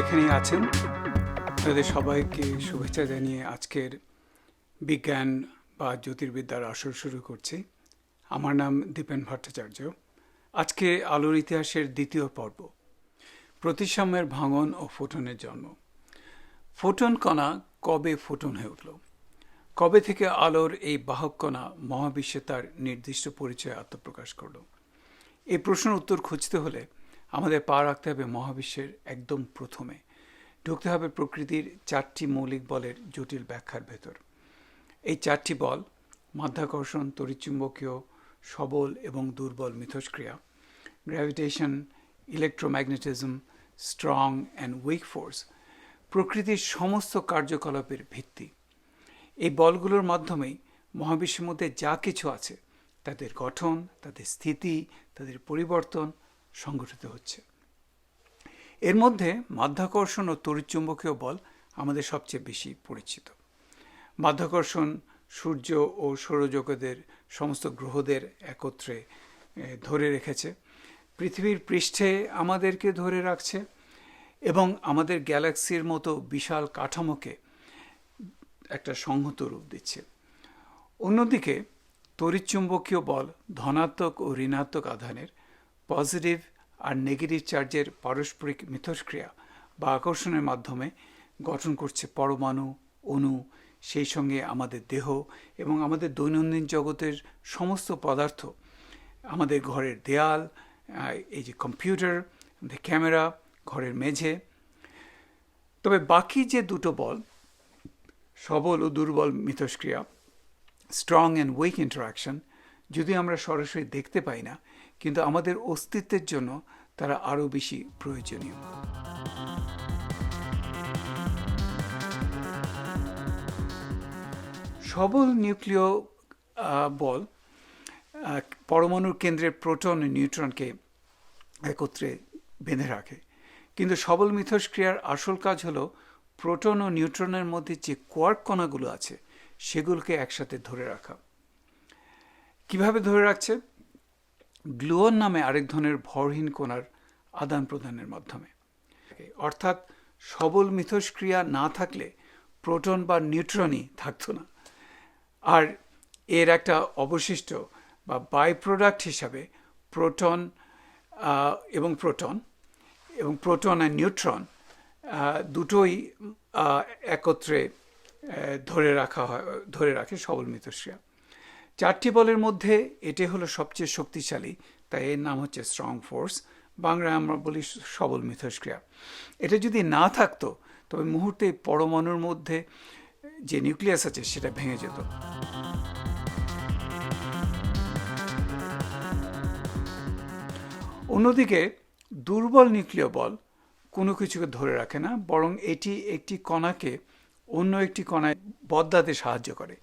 যেখানেই আছেন তাদের সবাইকে শুভেচ্ছা জানিয়ে আজকের বিজ্ঞান বা জ্যোতির্বিদ্যার আসর শুরু করছি। আমার নাম দীপেন ভট্টাচার্য। আজকে আলোর ইতিহাসের দ্বিতীয় পর্ব, প্রতিসাম্যের ভাঙন ও ফোটনের জন্ম। ফোটন কণা কবে ফোটন হয়ে উঠল? কবে থেকে আলোর এই বাহক কণা মহাবিশ্বে তার নির্দিষ্ট পরিচয় আত্মপ্রকাশ করল? এই প্রশ্নের উত্তর খুঁজতে হলে আমাদের পা রাখতে হবে মহাবিশ্বের একদম প্রথমে। ঢুকতে হবে প্রকৃতির চারটি মৌলিক বলের জটিল ব্যাখ্যার ভেতর। এই চারটি বল মাধ্যাকর্ষণ, তড়িৎচুম্বকীয়, সবল এবং দুর্বল মিথস্ক্রিয়া gravitation electromagnetism strong and weak force প্রকৃতির সমস্ত কার্যকলাপের ভিত্তি। এই বলগুলোর মাধ্যমেই মহাবিশ্বের মধ্যে যা কিছু আছে, তাদের গঠন, তাদের স্থিতি, তাদের পরিবর্তন সংগঠিত হচ্ছে। এর মধ্যে মাধ্যাকর্ষণ ও তড়িৎচুম্বকীয় বল আমাদের সবচেয়ে বেশি পরিচিত। মাধ্যাকর্ষণ, সূর্য ও সৌরজগতের সমস্ত গ্রহদের একত্রে ধরে রেখেছে। পৃথিবীর পৃষ্ঠে আমাদেরকে ধরে রাখছে এবং আমাদের গ্যালাক্সির মতো বিশাল কাঠামোকে একটা সংহত রূপ দিচ্ছে। অন্যদিকে তড়িৎচুম্বকীয় বল ধনাত্মক ও ঋণাত্মক আধানের পজিটিভ আর নেগেটিভ চার্জের পারস্পরিক মিথস্ক্রিয়া বা আকর্ষণের মাধ্যমে গঠন করছে পরমাণু, অণু, সেই সঙ্গে আমাদের দেহ এবং আমাদের দৈনন্দিন জগতের সমস্ত পদার্থ, আমাদের ঘরের দেয়াল এই যে কম্পিউটার ক্যামেরা, ঘরের মেঝে। তবে বাকি যে দুটো বল, সবল ও দুর্বল মিথস্ক্রিয়া স্ট্রং অ্যান্ড উইক ইন্টারাকশন যদি আমরা সরাসরি দেখতে পাই না কিন্তু আমাদের অস্তিত্বের জন্য তারা আরও বেশি প্রয়োজনীয়। সবল নিউক্লিয় বল পরমাণুর কেন্দ্রের প্রোটন, নিউট্রনকে একত্রে বেঁধে রাখে। কিন্তু সবল মিথস্ক্রিয়ার আসল কাজ হলো প্রোটন ও নিউট্রনের মধ্যে যে কোয়ার্ক কণাগুলো আছে, সেগুলোকে একসাথে ধরে রাখা। কীভাবে ধরে রাখছে? গ্লুয়ন নামে আরেক ধরনের ভরহীন কণার আদান প্রদানের মাধ্যমে। অর্থাৎ সবল মিথস্ক্রিয়া না থাকলে প্রোটন বা নিউট্রনই থাকতো না। আর এর একটা অবশিষ্ট বা বাই প্রোডাক্ট হিসাবে প্রোটন এবং প্রোটন এবং প্রোটন আর নিউট্রন দুটোই একত্রে ধরে রাখা হয়, ধরে রাখে সবল মিথস্ক্রিয়া। চারটি বলের মধ্যে এটি হলো সবচেয়ে শক্তিশালী, তাই এর নাম হচ্ছে স্ট্রং ফোর্স বাংলায় আমরা বলি সবল মিথস্ক্রিয়া। এটা যদি না থাকতো, তবে মুহূর্তে পরমাণুর মধ্যে যে নিউক্লিয়াস আছে সেটা ভেঙে যেত। অন্যদিকে, দুর্বল নিউক্লিয় বল কোনো কিছুকে ধরে রাখে না, বরং এটি একটি কণাকে অন্য একটি কণায় বদলাতে সাহায্য করে।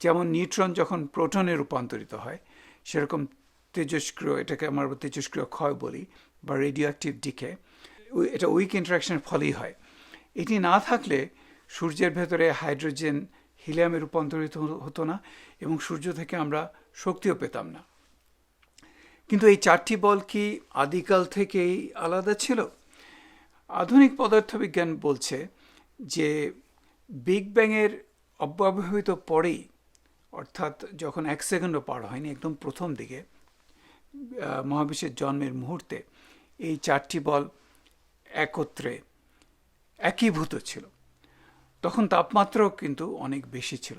যেমন নিউট্রন যখন প্রোটনে রূপান্তরিত হয়, সেরকম তেজস্ক্রিয় এটাকে আমরা তেজস্ক্রিয় ক্ষয় বলি বা রেডিও অ্যাক্টিভ ডিকে এটা উইক ইন্টারাকশনের ফলেই হয়। এটি না থাকলে সূর্যের ভেতরে হাইড্রোজেন হিলিয়ামে রূপান্তরিত হতো না এবং সূর্য থেকে আমরা শক্তিও পেতাম না। কিন্তু এই চারটি বল কি আদিকাল থেকেই আলাদা ছিল? আধুনিক পদার্থবিজ্ঞান বলছে যে বিগ ব্যাংয়ের অব্যবহৃত পরেই অর্থাৎ যখন এক সেকেন্ডও পার হয়নি একদম প্রথম দিকে মহাবিশ্বের জন্মের মুহূর্তে এই চারটি বল একত্রে একীভূত ছিল। তখন তাপমাত্রাও কিন্তু অনেক বেশি ছিল।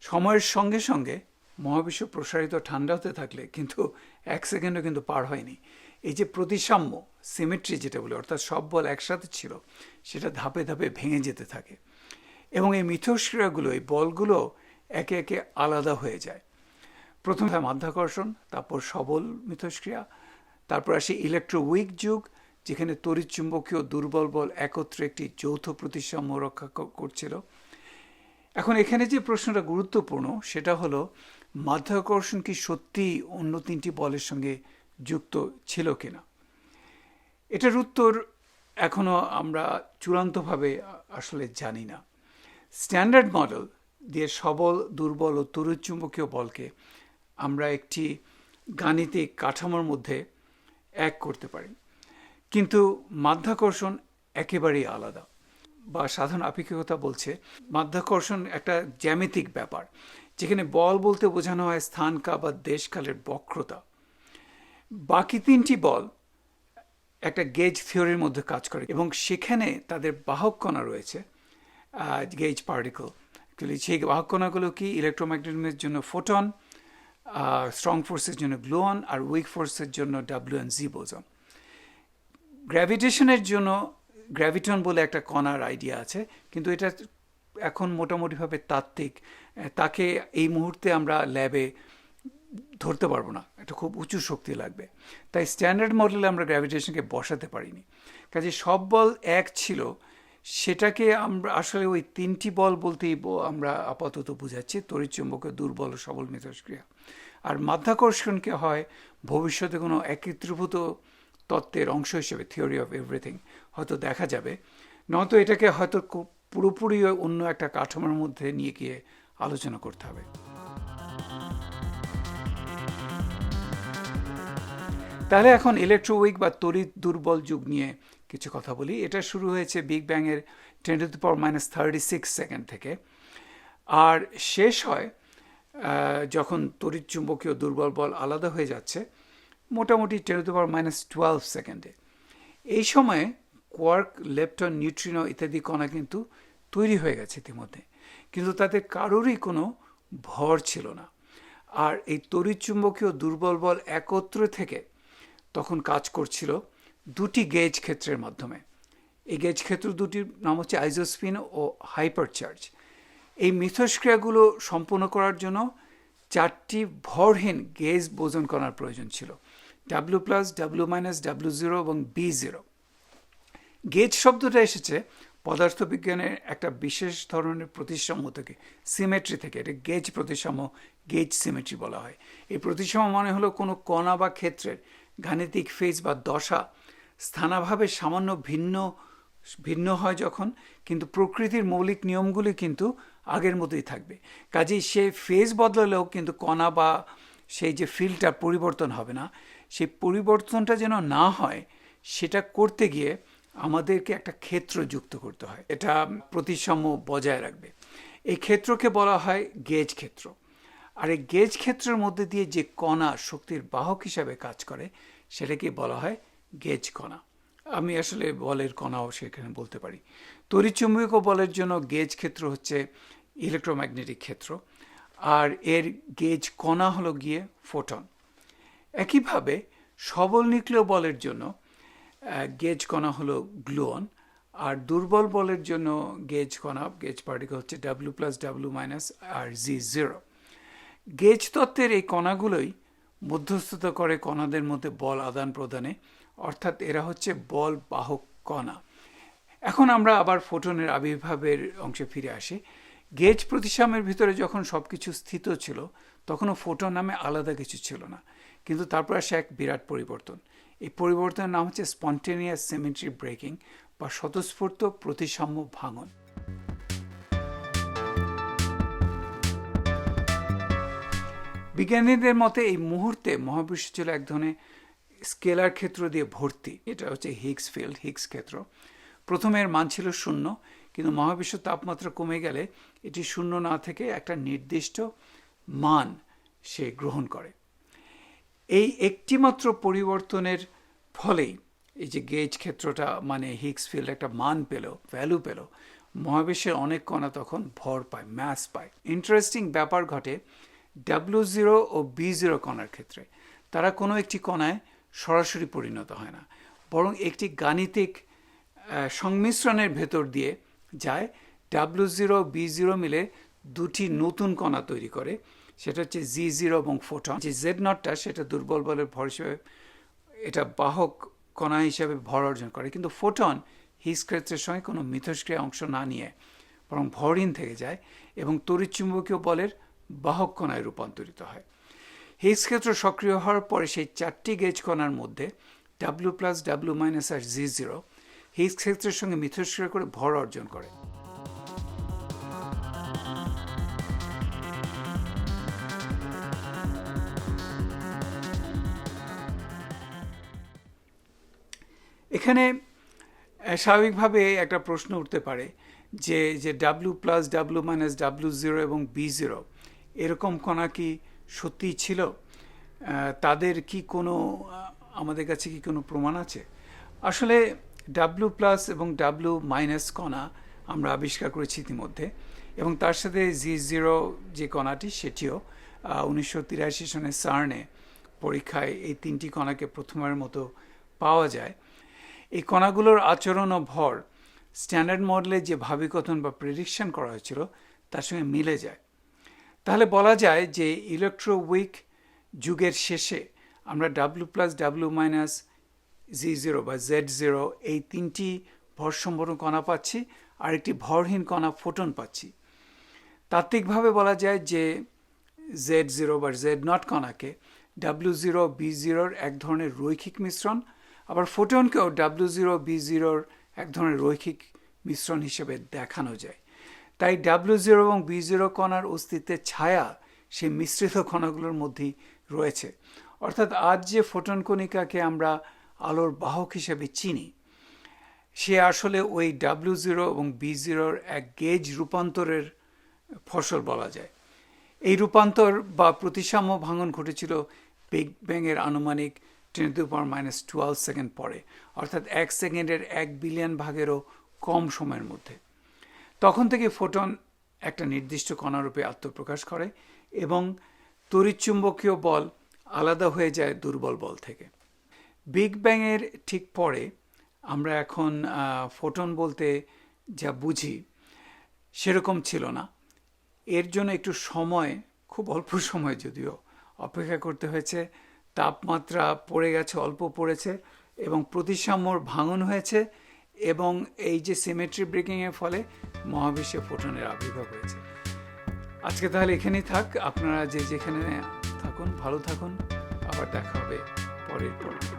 সময়ের সঙ্গে সঙ্গে মহাবিশ্ব প্রসারিত ঠান্ডা হতে থাকলে কিন্তু এক সেকেন্ডও কিন্তু পার হয়নি। এই যে প্রতিসাম্য, সিমেট্রি যেটা বলে, অর্থাৎ সব বল একসাথে ছিল, সেটা ধাপে ধাপে ভেঙে যেতে থাকে। এবং এই মিথস্ক্রিয়াগুলো, এই বলগুলো একে একে আলাদা হয়ে যায়। প্রথমে হয় মাধ্যাকর্ষণ, তারপর সবল মিথস্ক্রিয়া, তারপর আসে ইলেকট্রো উইক যুগ, যেখানে তড়িৎচুম্বকীয় দুর্বল বল একত্রে একটি যৌথ প্রতিসাম্য রক্ষা করছিল। এখন এখানে যে প্রশ্নটা গুরুত্বপূর্ণ, সেটা হলো, মাধ্যাকর্ষণ কি সত্যি অন্য তিনটি বলের সঙ্গে যুক্ত ছিল কিনা? এটার উত্তর এখনও আমরা চূড়ান্তভাবে আসলে জানি না। স্ট্যান্ডার্ড মডেল দিয়ে সবল, দুর্বল ও তড়িৎচুম্বকীয় বলকে আমরা একটি গাণিতিক কাঠামোর মধ্যে এক করতে পারি। কিন্তু মাধ্যাকর্ষণ একেবারেই আলাদা বা সাধারণ আপেক্ষিকতা বলছে মাধ্যাকর্ষণ একটা জ্যামিতিক ব্যাপার, যেখানে বল বলতে বোঝানো হয় স্থানকা বা দেশকালের বক্রতা। বাকি তিনটি বল একটা গেজ থিওরির মধ্যে কাজ করে এবং সেখানে তাদের বাহক কণা রয়েছে গেজ পার্টিকল। অ্যাকচুয়ালি সেই বাহক কণাগুলো কি ইলেকট্রোম্যাগনেটিজমের জন্য ফোটন স্ট্রং ফোর্সের জন্য গ্লোয়ন আর উইক ফোর্সের জন্য ডাব্লিউ এন জি বোজন গ্র্যাভিটেশনের জন্য গ্র্যাভিটন বলে একটা কণার আইডিয়া আছে, কিন্তু এটা এখন মোটামুটিভাবে তাত্ত্বিক। তাকে এই মুহূর্তে আমরা ল্যাবে ধরতে পারব না। এটা খুব উঁচু শক্তি লাগবে। তাই স্ট্যান্ডার্ড মডেলে আমরা গ্র্যাভিটেশনকে বসাতে পারিনি। কাজে সব বল এক ছিল সেটাকে আমরা আসলে ওই তিনটি বল বলতেই আমরা আপাতত বুঝাচ্ছি। তড়িৎচুম্বকে দুর্বল সবল মিথস্ক্রিয়া। আর মাধ্যাকর্ষণকে হয় ভবিষ্যতে কোনো একত্রীভূত তত্ত্বের অংশ হিসেবে থিওরি অফ এভরিথিং হয়তো দেখা যাবে। নয়তো এটাকে হয়তো পুরোপুরি অন্য একটা কাঠামোর মধ্যে নিয়ে গিয়ে আলোচনা করতে হবে। তাহলে এখন ইলেকট্রোউইক বা তড়িৎ দুর্বল যুগ নিয়ে কিছু কথা বলি। এটা শুরু হয়েছে big ব্যাংয়ের ten to power minus thirty six second থেকে। আর শেষ হয় যখন তড়িৎ চুম্বকীয় দুর্বল বল আলাদা হয়ে যাচ্ছে, মোটামুটি ten to power minus twelve সেকেন্ডে এই সময়ে কোয়ার্ক লেপটন নিউট্রিনো ইত্যাদি কণা কিন্তু তৈরি হয়ে গেছে ইতিমধ্যে। কিন্তু তাতে কারোরই কোনো ভর ছিল না। আর এই তড়িৎচুম্বকীয় দুর্বল বল একত্র থেকে তখন কাজ করছিল দুটি গেজ ক্ষেত্রের মাধ্যমে। এই গেজ ক্ষেত্র দুটির নাম হচ্ছে আইজোস্পিন ও হাইপার চার্জ এই মিথস্ক্রিয়াগুলো সম্পূর্ণ করার জন্য চারটি ভরহীন গেজ বোজন করার প্রয়োজন ছিল। W plus W minus W zero এবং বি জিরো গেজ শব্দটা এসেছে পদার্থবিজ্ঞানের একটা বিশেষ ধরনের প্রতিসাম্য থেকে সিমেট্রি থেকে। এটা গেজ প্রতিসাম্য গেজ সিমেট্রি বলা হয়। এই প্রতিসাম্য মানে হলো কোনো কণা বা ক্ষেত্রের গাণিতিক ফেজ বা দশা স্থানাভাবে সামান্য ভিন্ন ভিন্ন হয় যখন, কিন্তু প্রকৃতির মৌলিক নিয়মগুলি কিন্তু আগের মতোই থাকবে। কাজেই সে ফেজ বদলালেও কিন্তু কণা বা সেই যে ফিল্ডটা পরিবর্তন হবে না। সেই পরিবর্তনটা যেন না হয়, সেটা করতে গিয়ে আমাদেরকে একটা ক্ষেত্র যুক্ত করতে হয়। এটা প্রতিসাম্য বজায় রাখবে। এই ক্ষেত্রকে বলা হয় গেজ ক্ষেত্র। আর এই গেজ ক্ষেত্রের মধ্যে দিয়ে যে কণা শক্তির বাহক হিসাবে কাজ করে, সেটাকে বলা হয় গেজ কণা। আমি আসলে বলের কণাও সেখানে বলতে পারি। তড়িৎচুম্বকীয় বলের জন্য গেজ ক্ষেত্র হচ্ছে ইলেকট্রোম্যাগনেটিক ক্ষেত্র। আর এর গেজ কণা হলো গিয়ে ফোটন। একইভাবে সবল নিউক্লিয় বলের জন্য গেজ কণা হলো গ্লুয়ন। আর দুর্বল বলের জন্য গেজ কণা, গেজ পার্টিকেল হচ্ছে ডাব্লিউ প্লাস ডাব্লিউ মাইনাস আর জি জিরো গেজ তত্ত্বের এই কণাগুলোই মধ্যস্থতা করে কণাদের মধ্যে বল আদান প্রদানে অর্থাৎ এরা হচ্ছে বল বাহক কণা। এখন আমরা আবার ফোটনের আবির্ভাবের অংশে ফিরে আসি। গেজ প্রতিসামের ভিতরে যখন সব কিছু স্থিত ছিল, তখনও ফোটন নামে আলাদা কিছু ছিল না। কিন্তু তারপর আসে এক বিরাট পরিবর্তন। এই পরিবর্তনের নাম হচ্ছে স্পন্টেনিয়াস সিমেট্রি ব্রেকিং বা স্বতঃস্ফূর্ত প্রতিসাম্য ভাঙন। বিজ্ঞানীদের মতে এই মুহূর্তে মহাবিশ্ব ছিল এক ধরনের স্কেলার ক্ষেত্র দিয়ে ভর্তি। এটা হচ্ছে হিগস ফিল্ড, হিগস ক্ষেত্র। প্রথমে এর মান ছিল শূন্য, কিন্তু মহাবিশ্ব তাপমাত্রা কমে গেলে এটি শূন্য না থেকে একটা নির্দিষ্ট মান সে গ্রহণ করে। এই একটিমাত্র পরিবর্তনের ফলেই এই যে গেজ ক্ষেত্রটা মানে হিগস ফিল্ড একটা মান পেল ভ্যালু পেল, মহাবিশ্বের অনেক কণা তখন ভর পায় ম্যাস পায়। ইন্টারেস্টিং ব্যাপার ঘটে ডাব্লু জিরো ও বি জিরো কণার ক্ষেত্রে। তারা কোনো একটি কণায় সরাসরি পরিণত হয় না। বরং একটি গাণিতিক সংমিশ্রণের ভেতর দিয়ে যায়। ডাব্লু জিরো বি জিরো মিলে দুটি নতুন কণা তৈরি করে। সেটা হচ্ছে জি জিরো এবং ফোটন যে জেড নটটা সেটা দুর্বল বলের ভর হিসেবে, এটা বাহক কণা হিসেবে ভর অর্জন করে। কিন্তু ফোটন হিস ক্ষেত্রের সঙ্গে কোনো মিথস্ক্রিয়া অংশ না নিয়ে বরং ভরহীন থেকে যায় এবং তড়িৎচুম্বকীয় বলের বাহক কণায় রূপান্তরিত হয়। হিগস ক্ষেত্র সক্রিয় হওয়ার পরে সেই চারটি গেজ কণার মধ্যে ডাব্লু প্লাস ডাব্লু মাইনাস আর জি জিরো হিগস ক্ষেত্রের সঙ্গে মিথস্ক্রিয়া করে ভর অর্জন করে। এখানে স্বাভাবিকভাবে একটা প্রশ্ন উঠতে পারে যে যে W plus W minus W zero এবং বি জিরো এরকম কণা কি সত্যিই ছিল? তাদের কি কোনো আমাদের কাছে কি কোনো প্রমাণ আছে? আসলে ডাব্লু প্লাস এবং ডাব্লু মাইনাস কণা আমরা আবিষ্কার করেছি ইতিমধ্যে এবং তার সাথে জি জিরো যে কণাটি সেটিও উনিশশো তিরাশি সনে সার্নে পরীক্ষায় এই তিনটি কণাকে প্রথমের মতো পাওয়া যায়। এই কণাগুলোর আচরণ ও ভর স্ট্যান্ডার্ড মডেলে যে ভাবিকথন বা প্রেডিকশন করা হয়েছিল, তার সঙ্গে মিলে যায়। তাহলে বলা যায় যে ইলেকট্রো উইক যুগের শেষে আমরা W plus W minus G zero বা জেড জিরো এই তিনটি ভরসম্পন্ন কণা পাচ্ছি আর একটি ভরহীন কণা ফোটন পাচ্ছি। তাত্ত্বিকভাবে বলা যায় যে জেড জিরো বা জেড নট কণাকে ডাব্লু জিরো বি জিরোর এক ধরনের রৈখিক মিশ্রণ, আবার ফোটনকেও ডাব্লু জিরো বি জিরোর এক ধরনের রৈখিক মিশ্রণ হিসেবে দেখানো যায়। তাই ডাব্লিউ জিরো এবং বি জিরো কণার অস্তিত্বের ছায়া সেই মিশ্রিত কণাগুলোর মধ্যেই রয়েছে। অর্থাৎ আজ যে ফোটন কণিকাকে আমরা আলোর বাহক হিসেবে চিনি, সে আসলে ওই ডাব্লু জিরো এবং বি জিরোর এক গেজ রূপান্তরের ফসল বলা যায়। এই রূপান্তর বা প্রতিসাম্য ভাঙন ঘটেছিল বিগ ব্যাংয়ের আনুমানিক ten to power minus twelve second পরে, অর্থাৎ এক সেকেন্ডের এক বিলিয়ন ভাগেরও কম সময়ের মধ্যে। তখন থেকে ফোটন একটা নির্দিষ্ট কণারূপে আত্মপ্রকাশ করে এবং তড়িৎচুম্বকীয় বল আলাদা হয়ে যায় দুর্বল বল থেকে। বিগ ব্যাংয়ের ঠিক পরে আমরা এখন ফোটন বলতে যা বুঝি সেরকম ছিল না। এর জন্য একটু সময়, খুব অল্প সময় যদিও অপেক্ষা করতে হয়েছে। তাপমাত্রা পড়ে গেছে, অল্প পড়েছে এবং প্রতিসাম্যর ভাঙন হয়েছে। এবং এই যে সিমেট্রি ব্রেকিংয়ের ফলে মহাবিশ্বে ফোটনের আবির্ভাব হয়েছে। আজকে তাহলে এখানেই থাক। আপনারা যে যেখানে থাকুন, ভালো থাকুন। আবার দেখা হবে পরের পর্বে।